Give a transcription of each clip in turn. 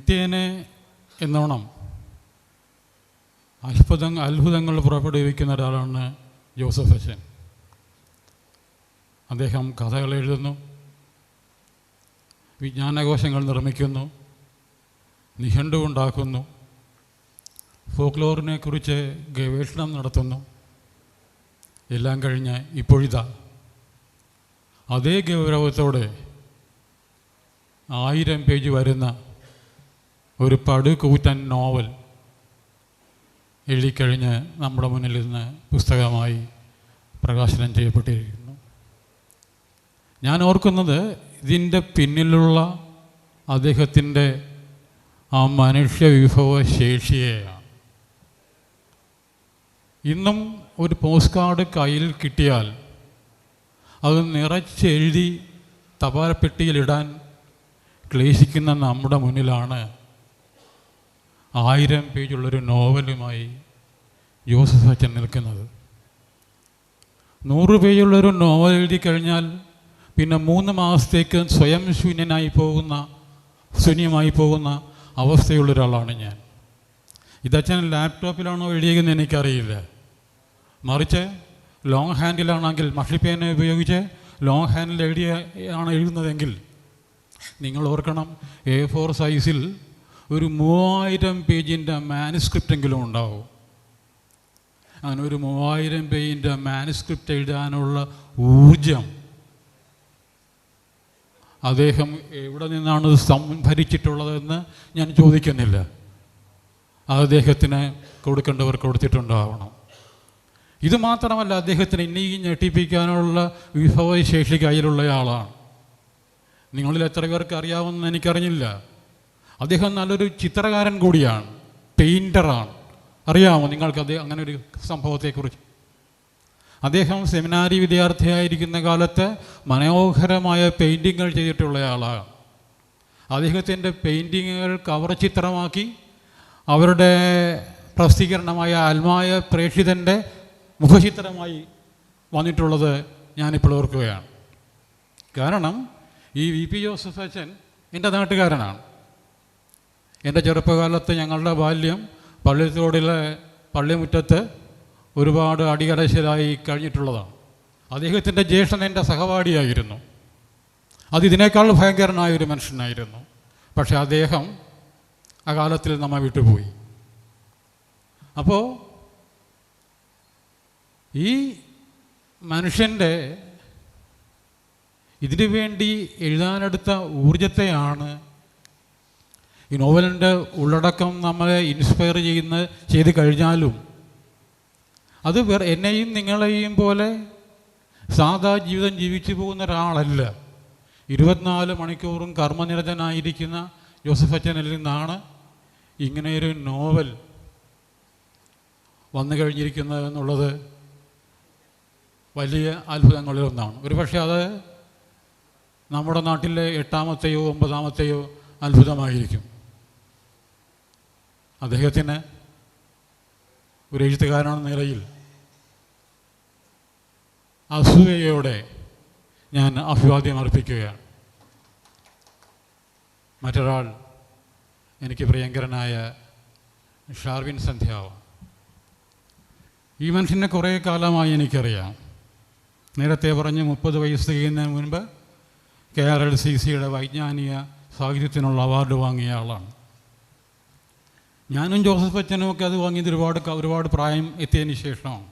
നിത്യേനെ എന്നോണം അത്ഭുത അത്ഭുതങ്ങൾ പുറപ്പെടുവിക്കുന്ന ഒരാളാണ് ജോസഫ് അച്ഛൻ. അദ്ദേഹം കഥകൾ എഴുതുന്നു വിജ്ഞാനകോശങ്ങൾ നിർമ്മിക്കുന്നു നിഘണ്ടു ഉണ്ടാക്കുന്നു ഫോക്ലോറിനെ കുറിച്ച് ഗവേഷണം നടത്തുന്നു. എല്ലാം കഴിഞ്ഞ് ഇപ്പോഴിതാ. അതേ ഗൗരവത്തോടെ ആയിരം പേജ് വരുന്ന ഒരു പടുകൂറ്റൻ നോവൽ എഴുതിക്കഴിഞ്ഞ് നമ്മുടെ മുന്നിൽ ഇന്ന് പുസ്തകമായി പ്രകാശനം ചെയ്യപ്പെട്ടിരിക്കുന്നു. ഞാൻ ഓർക്കുന്നത് ഇതിന്റെ പിന്നിലുള്ള അദ്ദേഹത്തിന്റെ ആ മനുഷ്യ വിഭവ ശേഷിയെയാണ്. ഇന്നും ഒരു പോസ്റ്റ് കാർഡ് കയ്യിൽ കിട്ടിയാൽ അത് നിറച്ചെഴുതി തപാലപ്പെട്ടിയിലിടാൻ ക്ലേശിക്കുന്ന നമ്മുടെ മുന്നിലാണ് ആയിരം പേജുള്ളൊരു നോവലുമായി ജോസഫ് അച്ഛൻ നിൽക്കുന്നത്. നൂറ് പേജുള്ളൊരു നോവൽ എഴുതി കഴിഞ്ഞാൽ പിന്നെ മൂന്ന് മാസത്തേക്ക് സ്വയം ശൂന്യനായി പോകുന്ന ശൂന്യമായി പോകുന്ന അവസ്ഥയുള്ള ഒരാളാണ് ഞാൻ. ഇതച്ഛൻ ലാപ്ടോപ്പിലാണോ എഴുതിയെന്ന് എനിക്കറിയില്ല. മറിച്ച് ലോങ് ഹാൻഡിലാണെങ്കിൽ മഷിപ്പേന ഉപയോഗിച്ച് ലോങ് ഹാൻഡിൽ എഴുതിയ ആണ് എഴുതുന്നതെങ്കിൽ നിങ്ങൾ ഓർക്കണം എ ഫോർ സൈസിൽ ഒരു മൂവായിരം പേജിന്റെ മാനുസ്ക്രിപ്റ്റെങ്കിലും ഉണ്ടാവും. അങ്ങനെ ഒരു മൂവായിരം പേജിന്റെ മാനുസ്ക്രിപ്റ്റ് എഴുതാനുള്ള ഊർജം അദ്ദേഹം എവിടെ നിന്നാണ് സംഭരിച്ചിട്ടുള്ളതെന്ന് ഞാൻ ചോദിക്കുന്നില്ല. അത് അദ്ദേഹത്തിന് കൊടുക്കേണ്ടവർ കൊടുത്തിട്ടുണ്ടാവണം. ഇത് മാത്രമല്ല അദ്ദേഹത്തിന് ഇനിയും ഞെട്ടിപ്പിക്കാനുള്ള വിഭവശേഷി കയ്യിലുള്ളയാളാണ് നിങ്ങളിൽ എത്ര പേർക്ക് അറിയാമെന്ന് എനിക്കറിഞ്ഞില്ല. അദ്ദേഹം നല്ലൊരു ചിത്രകാരൻ കൂടിയാണ് പെയിന്ററാണ് അറിയാമോ നിങ്ങൾക്ക് അദ്ദേഹം അങ്ങനെ ഒരു സംഭവത്തെക്കുറിച്ച്? അദ്ദേഹം സെമിനാരി വിദ്യാർത്ഥിയായിരിക്കുന്ന കാലത്ത് മനോഹരമായ പെയിന്റിങ്ങുകൾ ചെയ്തിട്ടുള്ള ആളാണ്. അദ്ദേഹത്തിന്റെ പെയിന്റിങ്ങുകൾ കവർ ചിത്രമാക്കി അവരുടെ പ്രസിദ്ധീകരണമായ ആത്മായ പ്രേക്ഷിതന്റെ മുഖചിത്രമായി വന്നിട്ടുള്ളത് ഞാനിപ്പോൾ ഓർക്കുകയാണ്. കാരണം ഈ വി പി ജോസഫ് അച്ഛൻ എന്റെ നാട്ടുകാരനാണ്. എന്റെ ചെറുപ്പകാലത്ത് ഞങ്ങളുടെ ബാല്യം പള്ളിത്തോടിലെ പള്ളിമുറ്റത്ത് ഒരുപാട് അടികടശലായി കഴിഞ്ഞിട്ടുള്ളതാണ്. അദ്ദേഹത്തിന്റെ ജ്യേഷ്ഠൻ എന്റെ സഹപാഠിയായിരുന്നു. അത് ഇതിനേക്കാൾ ഭയങ്കരനായ ഒരു മനുഷ്യനായിരുന്നു. പക്ഷേ അദ്ദേഹം ആ കാലത്തിൽ നമ്മെ വിട്ടുപോയി. അപ്പോൾ ഈ മനുഷ്യന്റെ ഇതിനു വേണ്ടി എഴുതാനെടുത്ത ഊർജത്തെയാണ് ഈ നോവലിന്റെ ഉള്ളടക്കം നമ്മളെ ഇൻസ്പയർ ചെയ്യുന്ന ചെയ്ത് കഴിഞ്ഞാലും അത് വേറെ എന്നെയും നിങ്ങളെയും പോലെ സാധാ ജീവിതം ജീവിച്ചു പോകുന്ന ഒരാളല്ല. ഇരുപത്തിനാല് മണിക്കൂറും കർമ്മനിരതനായിരിക്കുന്ന ജോസഫ് അച്ഛനിൽ നിന്നാണ് ഇങ്ങനെയൊരു നോവൽ വന്നു കഴിഞ്ഞിരിക്കുന്നത് എന്നുള്ളത് വലിയ അത്ഭുതങ്ങളിലൊന്നാണ് ഒരു പക്ഷേ അത് നമ്മുടെ നാട്ടിലെ എട്ടാമത്തെയോ ഒമ്പതാമത്തെയോ അത്ഭുതമായിരിക്കും. അദ്ദേഹത്തിന് ഒരു എഴുത്തുകാരനെന്ന നിലയിൽ. അസൂയയോടെ ഞാൻ അഭിവാദ്യം അർപ്പിക്കുകയാണ്. മറ്റൊരാൾ എനിക്ക് പ്രിയങ്കരനായ ഷാർവിൻ സന്ധ്യാവ്. ഈ മനുഷ്യനെ കുറേ കാലമായി എനിക്കറിയാം. നേരത്തെ പറഞ്ഞ് മുപ്പത് വയസ്സ് തികയുന്നതിന് മുൻപ് കെ ആർ എൽ സി സിയുടെ വൈജ്ഞാനിക സാഹിത്യത്തിനുള്ള അവാർഡ് വാങ്ങിയ ആളാണ്. ഞാനും ജോസഫ് അച്ഛനും ഒക്കെ അത് വാങ്ങിയത് ഒരുപാട് ഒരുപാട് പ്രായം എത്തിയതിന് ശേഷമാണ്.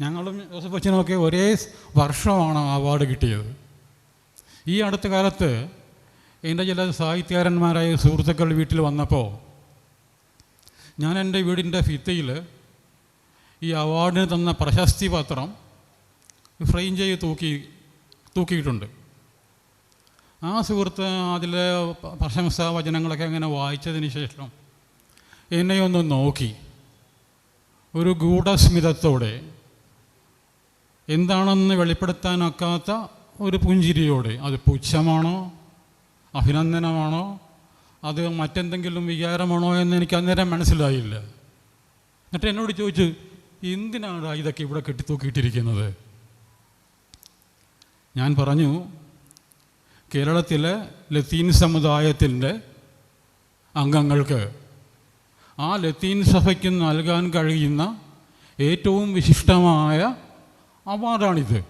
ഞങ്ങളും ജോസഫ് അച്ഛനും ഒക്കെ ഒരേ വർഷമാണ് അവാർഡ് കിട്ടിയത്. ഈ അടുത്ത കാലത്ത് എന്റെ ചില സാഹിത്യകാരന്മാരായ സുഹൃത്തുക്കൾ വീട്ടിൽ വന്നപ്പോൾ ഞാൻ എന്റെ വീടിന്റെ ഭിത്തിയിൽ ഈ അവാർഡിന് തന്ന പ്രശസ്തി പത്രം ഫ്രെയിം ചെയ്ത് തൂക്കി തൂക്കിയിട്ടുണ്ട്. ആ സുഹൃത്ത് അതിലെ പ്രശംസാ വചനങ്ങളൊക്കെ അങ്ങനെ വായിച്ചതിന് ശേഷം എന്നെ ഒന്ന് നോക്കി. ഒരു ഗൂഢസ്മിതത്തോടെ. എന്താണെന്ന് വെളിപ്പെടുത്താനൊക്കാത്ത ഒരു പുഞ്ചിരിയോടെ. അത് പുച്ഛമാണോ? അഭിനന്ദനമാണോ? അത് മറ്റെന്തെങ്കിലും വികാരമാണോ എന്ന് എനിക്ക് അന്നേരം മനസ്സിലായില്ല. എന്നിട്ട് എന്നോട് ചോദിച്ചു എന്തിനാണ് ഇതൊക്കെ ഇവിടെ കെട്ടിത്തൂക്കിയിട്ടിരിക്കുന്നത് ഞാൻ പറഞ്ഞു കേരളത്തിലെ ലത്തീൻ സമുദായത്തിന്റെ അംഗങ്ങൾക്ക് ആ ലത്തീൻ സഭയ്ക്ക് നൽകാൻ കഴിയുന്ന ഏറ്റവും വിശിഷ്ടമായ അവാർഡാണിത്.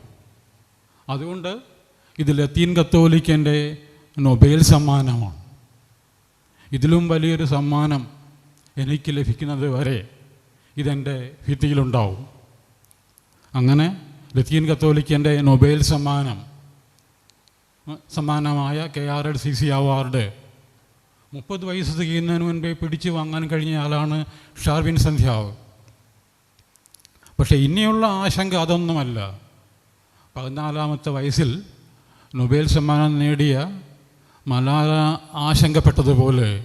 അതുകൊണ്ട് ഇത് ലത്തീൻ കത്തോലിക്കന്റെ നൊബേൽ സമ്മാനമാണ്. ഇതിലും വലിയൊരു സമ്മാനം എനിക്ക് ലഭിക്കുന്നത് വരെ ഇതെന്റെ ഭിത്തിയിലുണ്ടാവും. അങ്ങനെ ലത്തീൻ കത്തോലിക്കന്റെ നൊബേൽ സമ്മാനം സമ്മാനമായ K R L C C award മുപ്പത് വയസ്സ് തികയുന്നതിന് മുൻപേ പിടിച്ചു വാങ്ങാൻ കഴിഞ്ഞ ആളാണ് ഷാർവിൻ സന്ധ്യാവ്. പക്ഷേ ഇനിയുള്ള ആശങ്ക അതൊന്നുമല്ല. പതിനാലാമത്തെ വയസ്സിൽ നൊബേൽ സമ്മാനം നേടിയ മലാല ആശങ്കപ്പെട്ടതുപോലെ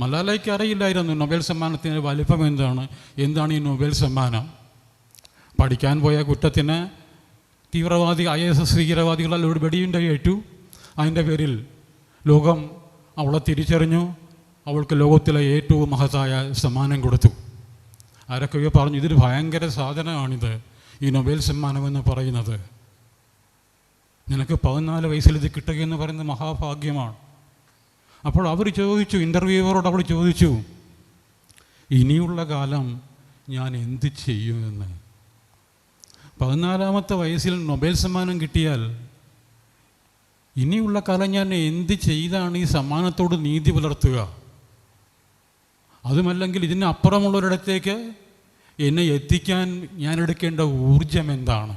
മലാലയ്ക്ക് അറിയില്ലായിരുന്നു നൊബേൽ സമ്മാനത്തിന്റെ വലിപ്പം എന്താണ് എന്താണ് ഈ നൊബേൽ സമ്മാനം? പഠിക്കാൻ പോയ കുറ്റത്തിന് തീവ്രവാദി ഐ എസ് എസ് ഭീകരവാദികളാൽ ഒരു വെടിയുണ്ടായി ഏറ്റു അതിന്റെ പേരിൽ ലോകം അവളെ തിരിച്ചറിഞ്ഞു. അവൾക്ക് ലോകത്തിലെ ഏറ്റവും മഹത്തായ സമ്മാനം കൊടുത്തു. ആരൊക്കെയോ പറഞ്ഞു ഇതൊരു ഭയങ്കര സാധനമാണിത് ഈ നൊബേൽ സമ്മാനം എന്ന് പറയുന്നത്. നിനക്ക് പതിനാല് വയസ്സിൽ ഇത് കിട്ടുകയെന്ന് പറയുന്നത് മഹാഭാഗ്യമാണ്. അപ്പോൾ അവർ ചോദിച്ചു ഇന്റർവ്യൂവറോട് അവൾ ചോദിച്ചു ഇനിയുള്ള കാലം ഞാൻ എന്ത് ചെയ്യുമെന്ന് പതിനാലാമത്തെ വയസ്സിൽ നൊബേൽ സമ്മാനം കിട്ടിയാൽ ഇനിയുള്ള കാലം ഞാൻ എന്ത് ചെയ്താണ് ഈ സമ്മാനത്തോട് നീതി പുലർത്തുക? അതുമല്ലെങ്കിൽ ഇതിന് അപ്പുറമുള്ളൊരിടത്തേക്ക് എന്നെ എത്തിക്കാൻ ഞാൻ എടുക്കേണ്ട ഊർജം എന്താണ്?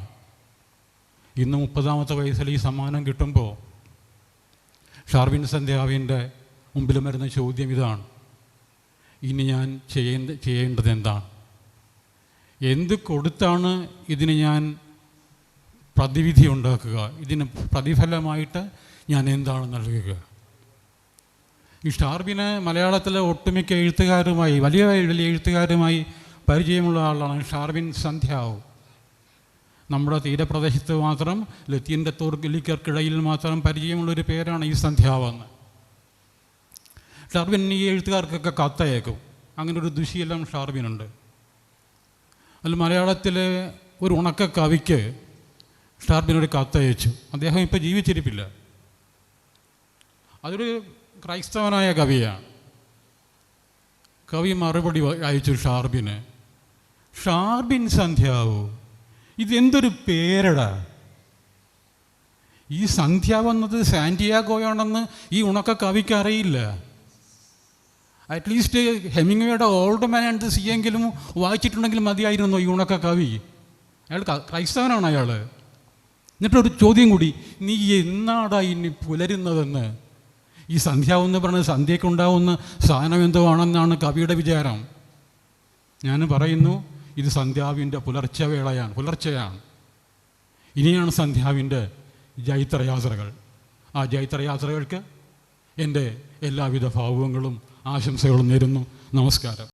ഇന്ന് മുപ്പതാമത്തെ വയസ്സിൽ ഈ സമ്മാനം കിട്ടുമ്പോൾ ഷാർവിൻ സന്ധ്യാവിന്റെ മുമ്പിൽ വരുന്ന ചോദ്യം ഇതാണ്. ഇനി ഞാൻ ചെയ്യേണ്ട ചെയ്യേണ്ടത് എന്താണ്? എന്ത് കൊടുത്താണ് ഇതിന് ഞാൻ പ്രതിവിധി ഉണ്ടാക്കുക. ഇതിന് പ്രതിഫലമായിട്ട് ഞാൻ എന്താണ് നൽകുക? ഈ ഷാർബിന് മലയാളത്തിലെ ഒട്ടുമിക്ക എഴുത്തുകാരുമായി വലിയ വലിയ എഴുത്തുകാരുമായി പരിചയമുള്ള ആളാണ് ഷാർബിൻ സന്ധ്യാവ്. നമ്മുടെ തീരപ്രദേശത്ത് മാത്രം ലത്തീന്റെ കത്തോലിക്കർക്കിടയിൽ മാത്രം പരിചയമുള്ളൊരു പേരാണ് ഈ സന്ധ്യാവെന്ന്. ഷാർബിൻ ഈ എഴുത്തുകാർക്കൊക്കെ കത്തയക്കും. അങ്ങനെ ഒരു ദുശീലം ഷാർബിനുണ്ട് അതിൽ മലയാളത്തിലെ ഒരു ഉണക്ക കവിക്ക് ഷാർബിനൊരു കത്തയച്ചു. അദ്ദേഹം ഇപ്പോൾ ജീവിച്ചിരിപ്പില്ല. അതൊരു ക്രൈസ്തവനായ കവിയാണ്. കവി മറുപടി അയച്ചു ഷാർബിന്. ഷാർബിൻ സന്ധ്യാവോ ഇതെന്തൊരു പേരടാ. ഈ സന്ധ്യാവെന്നത് സാന്റിയാഗോയാണെന്ന് ഈ ഉണക്ക കവിക്ക് അറിയില്ല. അറ്റ്ലീസ്റ്റ് ഹെമിങ്വേയുടെ ഓൾഡ് മാൻ ആൻഡ് സിയെങ്കിലും വായിച്ചിട്ടുണ്ടെങ്കിൽ മതിയായിരുന്നു ഈ ഉണക്ക കവി. അയാൾ ക്രൈസ്തവനാണ് അയാൾ എന്നിട്ടൊരു ചോദ്യം കൂടി നീ എന്നാടാ ഇനി പുലരുന്നതെന്ന്? ഈ സന്ധ്യാവെന്ന് പറഞ്ഞ സന്ധ്യക്കുണ്ടാവുന്ന സാധനം എന്തോ ആണെന്നാണ് കവിയുടെ വിചാരം. ഞാൻ പറയുന്നു ഇത് സന്ധ്യാവിന്റെ പുലർച്ചവേളയാണ് പുലർച്ചെയാണ്. ഇനിയാണ് സന്ധ്യാവിന്റെ ജൈത്രയാത്രകൾ. ആ ജൈത്രയാത്രകൾക്ക് എന്റെ എല്ലാവിധ ഭാവങ്ങളും ആശംസകളും നേരുന്നു. നമസ്കാരം.